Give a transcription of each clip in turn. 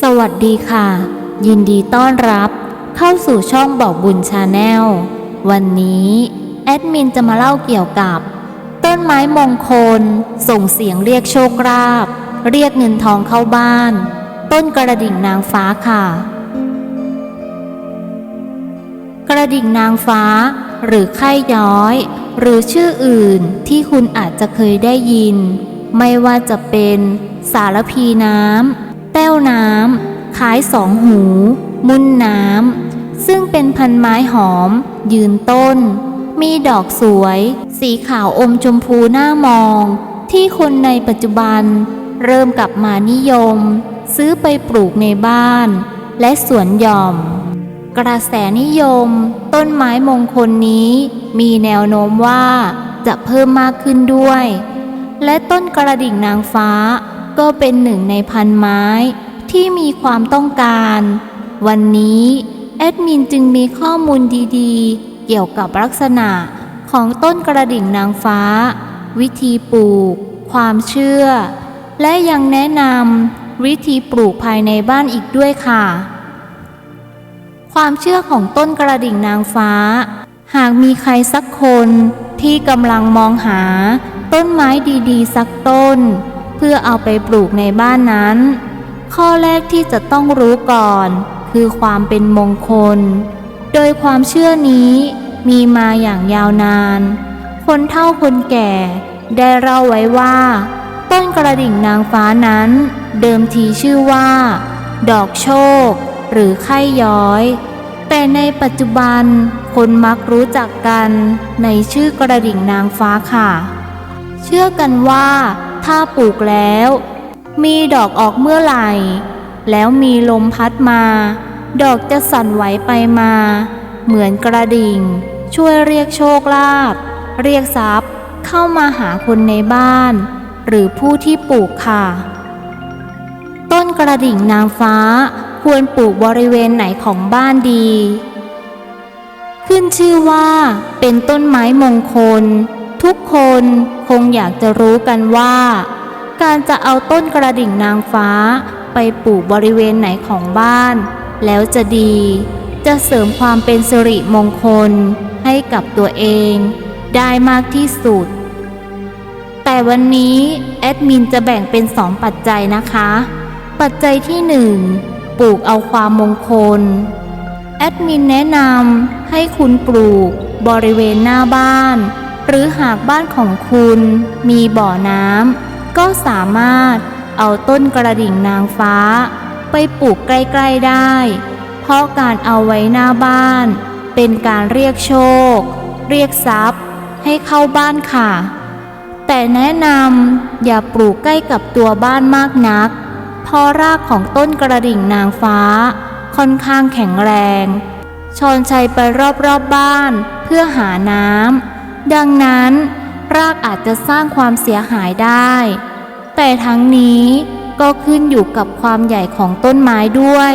สวัสดีค่ะ ยินดีต้อนรับ เข้าสู่ช่องบอกบุญชาแนลวันนี้แอดมินจะมาเล่าเกี่ยวกับ ต้นไม้มงคล ส่งเสียงเรียกโชคลาภเรียกเงินทองเข้าบ้าน ต้นกระดิ่งนางฟ้าค่ะ กระดิ่งนางฟ้า หรือไข่ย้อย หรือชื่ออื่นที่คุณอาจจะเคยได้ยิน ไม่ว่าจะเป็นสารพีน้ำ แต้วน้ำขายสองหู มุนน้ำซึ่งเป็นพันไม้หอม ยืนต้น มีดอกสวย สีขาวอมชมพูน่ามอง ที่คนในปัจจุบัน เริ่มกลับมานิยม ซื้อไปปลูกในบ้าน และสวนหย่อม กระแสนิยม ต้นไม้มงคลนี้ มีแนวโน้มว่าจะเพิ่มมากขึ้นด้วย และต้นกระดิ่งนางฟ้า ก็เป็นหนึ่งในพันไม้ที่มีความต้องการ วันนี้แอดมินจึงมีข้อมูลดีๆ เกี่ยวกับลักษณะของต้นกระดิ่งนางฟ้า วิธีปลูก ความเชื่อ และยังแนะนำวิธีปลูกภายในบ้านอีกด้วยค่ะ ความเชื่อของต้นกระดิ่งนางฟ้า หากมีใครสักคนที่กำลังมองหาต้นไม้ดีๆ สักต้น เพื่อเอาไปปลูกในบ้านนั้น ข้อแรกที่จะต้องรู้ก่อน คือความเป็นมงคล โดยความเชื่อนี้มีมาอย่างยาวนาน คนเฒ่าคนแก่ได้เล่าไว้ว่า ต้นกระดิ่งนางฟ้านั้น เดิมทีชื่อว่า ดอกโชค หรือไข่ย้อย แต่ในปัจจุบันคนมักรู้จักกันในชื่อกระดิ่งนางฟ้าค่ะ เชื่อกันว่า ถ้าปลูกแล้ว มีดอกออกเมื่อไหร่ แล้วมีลมพัดมา ดอกจะสั่นไหวไปมา เหมือนกระดิ่ง ช่วยเรียกโชคลาภเรียกทรัพย์เข้ามาหาคนในบ้าน หรือผู้ที่ปลูกค่ะ ต้นกระดิ่งนางฟ้าควรปลูกบริเวณไหนของบ้านดี ขึ้นชื่อว่าเป็นต้นไม้มงคล กคนคงอยากจะรู้กันว่า การจะเอาต้นกระดิ่งนางฟ้าไปปลูกบริเวณไหนของบ้าน แล้วจะดี จะเสริมความเป็นสิริมงคลให้กับตัวเองได้มากที่สุด แต่วันนี้แอดมินจะแบ่งเป็นสองปัจจัยนะคะ ปัจจัยที่หนึ่งปลูกเอาความมงคล แอดมินแนะนำให้คุณปลูกบริเวณหน้าบ้าน หรือหากบ้านของคุณมีบ่อน้ำก็สามารถเอาต้นกระดิ่งนางฟ้า ไปปลูกใกล้ๆได้ เพราะการเอาไว้หน้าบ้าน เป็นการเรียกโชค เรียกทรัพย์ ให้เข้าบ้านค่ะ แต่แนะนำอย่าปลูกใกล้กับตัวบ้านมากนัก เพราะรากของต้นกระดิ่งนางฟ้า ค่อนข้างแข็งแรง ชอนชัยไปรอบๆบบ้านเพื่อหาน้ำ ดังนั้น รากอาจจะสร้างความเสียหายได้ แต่ทั้งนี้ก็ขึ้นอยู่กับความใหญ่ของต้นไม้ด้วย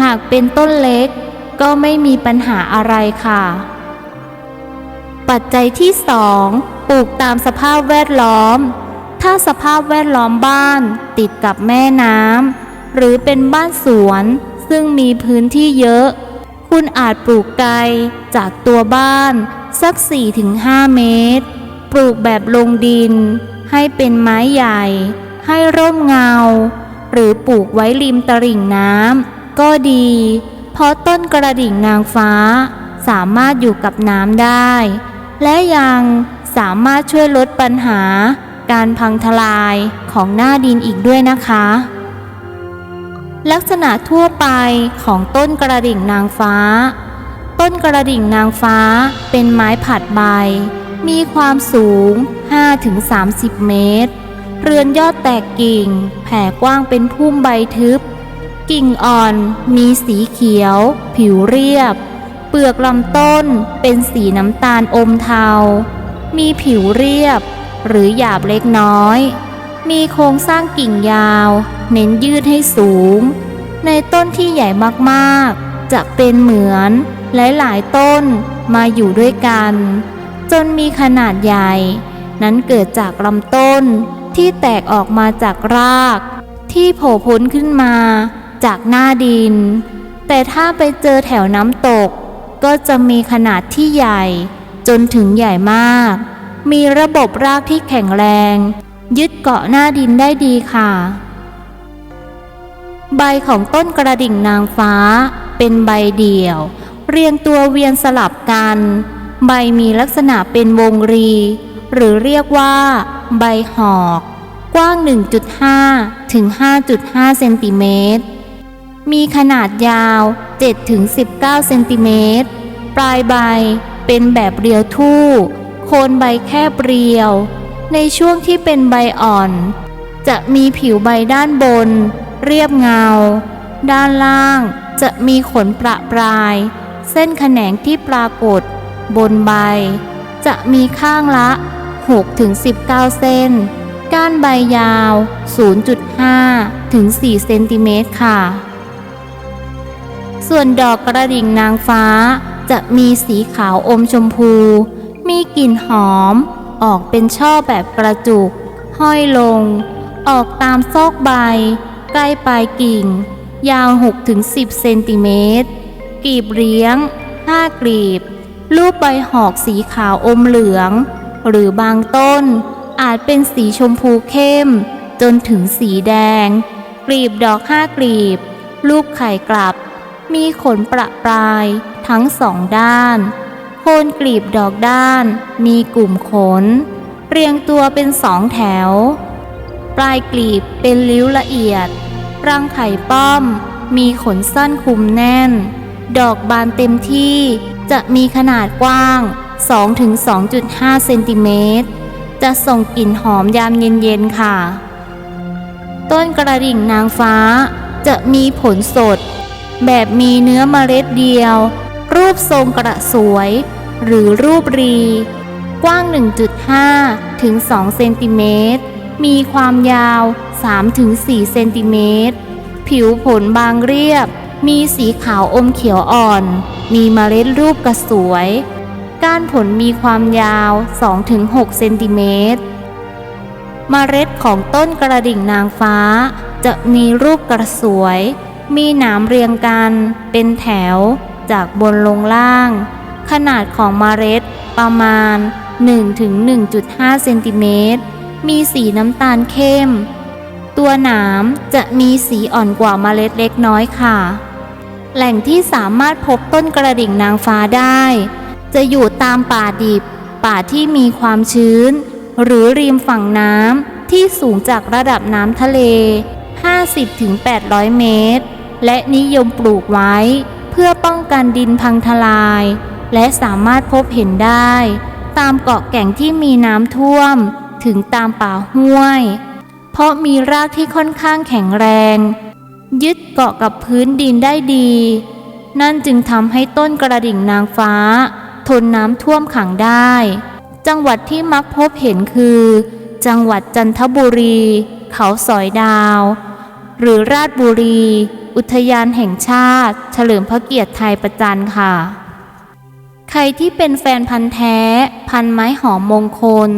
หากเป็นต้นเล็กก็ไม่มีปัญหาอะไรค่ะ ปัจจัยที่สองปลูกตามสภาพแวดล้อม ถ้าสภาพแวดล้อมบ้านติดกับแม่น้ำหรือเป็นบ้านสวนซึ่งมีพื้นที่เยอะ คุณอาจปลูกไกลจากตัวบ้าน สัก 4-5 เมตร ปลูกแบบลงดิน ให้เป็นไม้ใหญ่ ให้ร่มเงา หรือปลูกไว้ริมตลิ่งน้ำก็ดี เพราะต้นกระดิ่งนางฟ้า สามารถอยู่กับน้ำได้ และยังสามารถช่วยลดปัญหา การพังทลายของหน้าดินอีกด้วยนะคะ ลักษณะทั่วไปของต้นกระดิ่งนางฟ้า ต้นกระดิ่งนางฟ้าเป็นไม้ผัดใบ มีความสูง 5-30 เมตร เรือนยอดแตกกิ่ง แผ่กว้างเป็นพุ่มใบทึบ กิ่งอ่อนมีสีเขียว ผิวเรียบ เปลือกลำต้นเป็นสีน้ำตาลอมเทา มีผิวเรียบ หรือหยาบเล็กน้อย มีโครงสร้างกิ่งยาว เน้นยืดให้สูง ในต้นที่ใหญ่มากๆ จะเป็นเหมือน หลายๆ ต้นมาอยู่ด้วยกัน จนมีขนาดใหญ่ นั้นเกิดจากลำต้นที่แตกออกมาจากราก ที่โผล่พ้นขึ้นมาจากหน้าดิน แต่ถ้าไปเจอแถวน้ำตก ก็จะมีขนาดที่ใหญ่ จนถึงใหญ่มาก มีระบบรากที่แข็งแรง ยึดเกาะหน้าดินได้ดีค่ะ ใบของต้นกระดิ่งนางฟ้าเป็นใบเดี่ยว เรียงตัวเวียนสลับกัน ใบมีลักษณะเป็นวงรี หรือเรียกว่า ใบหอก กว้าง 1.5 ถึง 5.5 เซนติเมตร มีขนาดยาว 7 ถึง 19 เซนติเมตร ปลายใบเป็นแบบเรียวทู่ โคนใบแคบเรียว ในช่วงที่เป็นใบอ่อน จะมีผิวใบด้านบน เรียบเงา ด้านล่างจะมีขนประปราย เส้นแขนงที่ปรากฏ บนใบ จะมีข้างละ6ถึง19เส้น ก้านใบยาว 0.5ถึง4เซนติเมตรค่ะ ส่วนดอกกระดิ่งนางฟ้าจะมีสีขาวอมชมพู มีกลิ่นหอม ออกเป็นช่อแบบกระจุก ห้อยลง ออกตามซอกใบ ใกล้ปลายกิ่ง ยาว 6-10 เซนติเมตร กลีบเลี้ยง5กลีบ รูปใบหอกสีขาวอมเหลือง หรือบางต้นอาจเป็นสีชมพูเข้ม จนถึงสีแดง กลีบดอกห้ากลีบ รูปไข่กลับ มีขนประปรายทั้งสองด้าน โคนกลีบดอกด้าน มีกลุ่มขน เรียงตัวเป็นสองแถว ปลายกลีบเป็นริ้วละเอียด รังไข่ป้อม มีขนสั้นคุมแน่น ดอกบานเต็มที่จะมีขนาดกว้าง 2-2.5 เซนติเมตร จะส่งกลิ่นหอมยามเย็นๆค่ะ ต้นกระดิ่งนางฟ้าจะมีผลสด แบบมีเนื้อเมล็ดเดียว รูปทรงกระสวย หรือรูปรี กว้าง 1.5 ถึง 2 เซนติเมตร มีความยาว 3-4 เซนติเมตร ผิวผลบางเรียบ มีสีขาวอมเขียวอ่อน มีเมล็ดรูปกระสวย ก้านผลมีความยาว 2-6 เซนติเมตร เมล็ดของต้นกระดิ่งนางฟ้า จะมีรูปกระสวย มีหนามเรียงกัน เป็นแถว จากบนลงล่าง ขนาดของเมล็ดประมาณ 1-1.5 เซนติเมตร มีสีน้ำตาลเข้มตัวหนามจะมีสีอ่อนกว่าเมล็ดเล็กน้อยค่ะ แหล่งที่สามารถพบต้นกระดิ่งนางฟ้าได้ จะอยู่ตามป่าดิบ ป่าที่มีความชื้น หรือริมฝั่งน้ำที่สูงจากระดับน้ำทะเล 50-800 เมตร และนิยมปลูกไว้ เพื่อป้องกันดินพังทลาย และสามารถพบเห็นได้ ตามเกาะแก่งที่มีน้ำท่วม ถึงตามป่าห้วย เพราะมีรากที่ค่อนข้างแข็งแรง ยึดเกาะกับพื้นดินได้ดี นั่นจึงทำให้ต้นกระดิ่งนางฟ้า ทนน้ำท่วมขังได้ จังหวัดที่มักพบเห็นคือ จังหวัดจันทบุรี เขาสอยดาว หรือราชบุรี อุทยานแห่งชาติ เฉลิมพระเกียรติไทยประจันค่ะ ใครที่เป็นแฟนพันธ์แท้ พันไม้หอมมงคล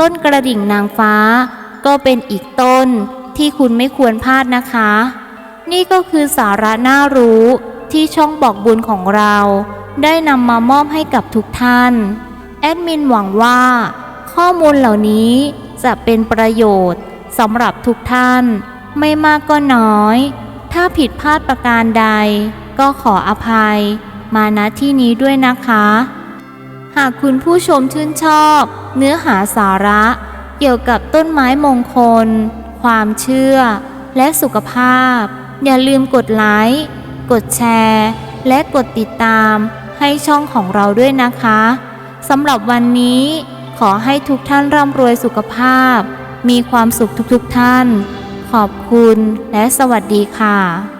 ต้นกระดิ่งนางฟ้า ก็เป็นอีกต้นที่คุณไม่ควรพลาดนะคะ นี่ก็คือสาระน่ารู้ที่ช่องบอกบุญของเรา ได้นำมามอบให้กับทุกท่าน แอดมินหวังว่า ข้อมูลเหล่านี้จะเป็นประโยชน์สำหรับทุกท่าน ไม่มากก็น้อย ถ้าผิดพลาดประการใด ก็ขออภัย มาณที่นี้ด้วยนะคะ หากคุณผู้ชมชื่นชอบ เนื้อหาสาระ เกี่ยวกับต้นไม้มงคล ความเชื่อ และสุขภาพ อย่าลืมกดไลค์ กดแชร์ และกดติดตามให้ช่องของเราด้วยนะคะสำหรับวันนี้ขอให้ทุกท่านร่ำรวยสุขภาพ มีความสุขทุกๆท่าน ขอบคุณและสวัสดีค่ะ